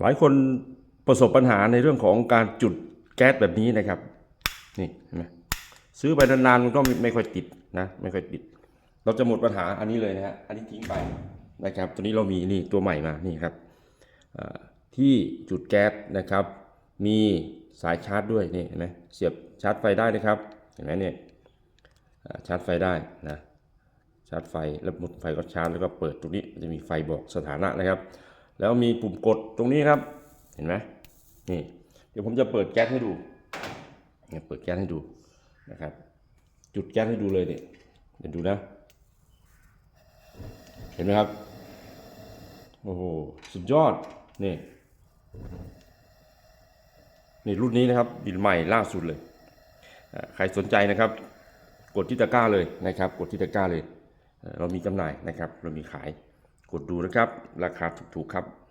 หลายคนประสบปัญหาในเรื่องของการจุดแก๊สแบบนี้นะครับ นี่เห็นไหมซื้อไปนานๆมันก็ไม่ค่อยติดนะไม่ค่อยติด เราจะหมดปัญหาอันนี้เลยนะฮะอันนี้ทิ้งไปนะครับ ตัวนี้เรามีนี่ตัวใหม่มานี่ครับที่จุดแก๊สนะครับ มีสายชาร์จด้วยนี่เห็นไหมเสียบชาร์จไฟได้นะครับเห็นไหมเนี่ยชาร์จไฟได้นะชาร์จไฟแล้วหมดไฟก็ชาร์จแล้วก็เปิดตรงนี้จะมีไฟบอกสถานะนะครับ แล้วมีปุ่มกดตรงนี้ครับ เห็นไหมนี่ เดี๋ยวผมจะเปิดแก๊สให้ดูเนี่ยเปิดแก๊สให้ดูนะครับ จุดแก๊สให้ดูเลยเนี่ยเดี๋ยวดูนะ เห็นไหมครับ โอ้โห สุดยอด นี่นี่รุ่นนี้นะครับบินใหม่ล่าสุดเลย ใครสนใจนะครับ กดที่ตะกร้าเลยนะครับ กดที่ตะกร้าเลย เรามีจำหน่ายนะครับ เรามีขาย กดดูนะครับ ราคาถูกๆครับ